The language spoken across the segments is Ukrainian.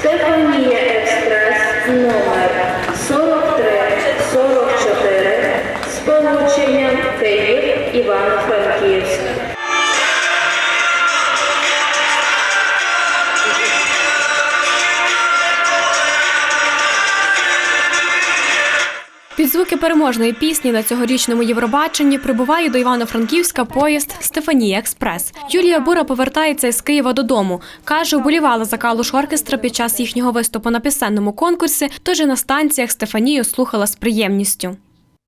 Стефанія Експрес номер 4344 з полученням Київ Івано-Франківськ. Під звуки переможної пісні на цьогорічному Євробаченні прибуває до Івано-Франківська поїзд Стефанія Експрес. Юлія Бура повертається із Києва додому. Каже, вболівала за калуш оркестра під час їхнього виступу на пісенному конкурсі, тож і на станціях Стефанію слухала з приємністю.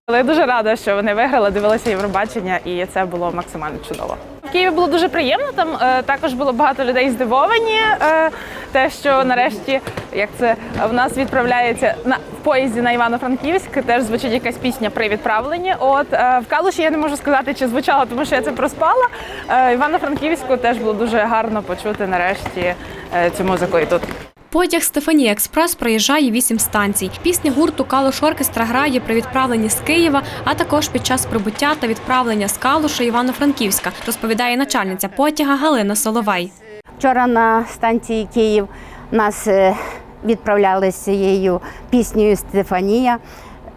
Але я дуже рада, що вони виграли, дивилися Євробачення, і це було максимально чудово. Києві було дуже приємно. Там е, також було багато людей здивовані. Е, те, що нарешті, як це в нас відправляється на в поїзді на Івано-Франківськ, теж звучить якась пісня при відправленні. От е, в Калуші я не можу сказати, чи звучало, тому що я це проспала. Е, Івано-Франківську теж було дуже гарно почути нарешті е, цю музику і тут. Потяг Стефанія Експрес проїжджає вісім станцій. Пісня гурту Калуш Оркестра грає при відправленні з Києва, а також під час прибуття та відправлення з Калуша Івано-Франківська, розповідає начальниця потяга Галина Соловей. Вчора на станції Київ нас е, відправляли з цією піснею Стефанія.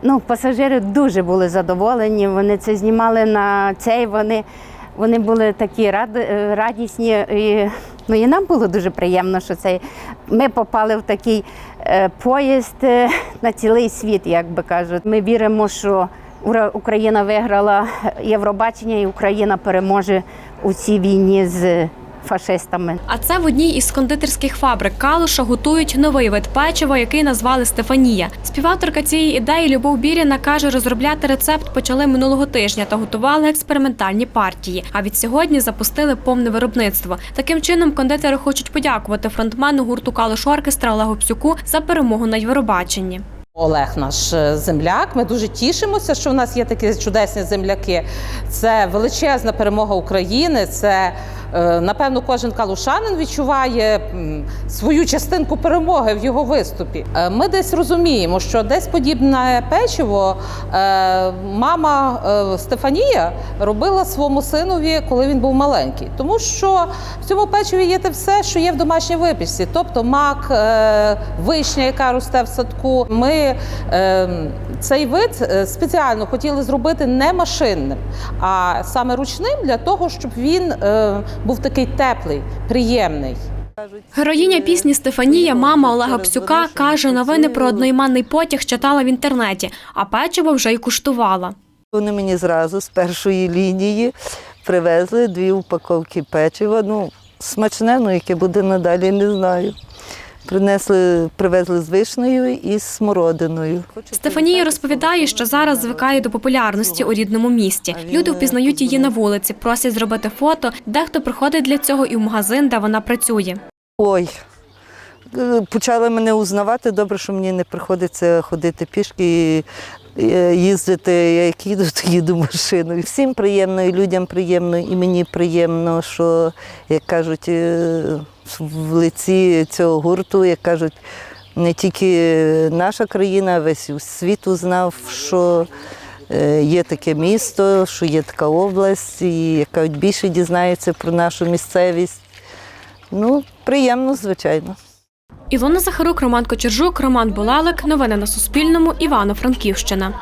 Ну, пасажири дуже були задоволені. Вони це знімали на цей. Вони, вони були такі е, радісні. І, ну, і нам було дуже приємно, що цей, ми попали в такий е, поїзд е, на цілий світ, як би кажуть. Ми віримо, що Україна виграла Євробачення і Україна переможе у цій війні з фашистами. А це в одній із кондитерських фабрик Калуша готують новий вид печива, який назвали Стефанія. Співавторка цієї ідеї Любов Біріна каже, розробляти рецепт почали минулого тижня та готували експериментальні партії. А від сьогодні запустили повне виробництво. Таким чином, кондитери хочуть подякувати фронтмену гурту Калуш Оркестра Олегу Псюку за перемогу на Євробаченні. Олег наш е, земляк. Ми дуже тішимося, що в нас є такі чудесні земляки. Це величезна перемога України. Це напевно кожен калушанин відчуває свою частинку перемоги в його виступі. Е, Ми десь розуміємо, що десь подібне печиво е, мама е, Стефанія робила своєму синові, коли він був маленький, тому що в цьому печиві є те все, що є в домашній випічці, тобто мак, е, вишня, яка росте в садку. Ми е, цей вид е, спеціально хотіли зробити не машинним, а саме ручним для того, щоб він е, був такий теплий, приємний. Героїня пісні Стефанія, мама Олега Псюка, каже, новини про одноіменний потяг читала в інтернеті, а печиво вже й куштувала. Вони мені зразу з першої лінії привезли дві упаковки печива. Ну, смачне, ну яке буде надалі, не знаю. Принесли, привезли з вишнею і з смородиною. Стефанія розповідає, що зараз звикає до популярності у рідному місті. Люди впізнають її на вулиці, просять зробити фото. Дехто приходить для цього і в магазин, де вона працює. Ой, е, почали мене узнавати. Добре, що мені не приходиться ходити пішки і їздити. Я як їду, то їду машиною. Всім приємно, і людям приємно, і мені приємно, що, як кажуть, е, в лиці цього гурту, як кажуть, не тільки наша країна, а весь світ узнав, що е, є таке місто, що є така область, і як кажуть, більше дізнається про нашу місцевість. Ну, приємно, звичайно. Ілона Захарук, Роман Кочержук, Роман Булалик. Новини на Суспільному. Івано-Франківщина.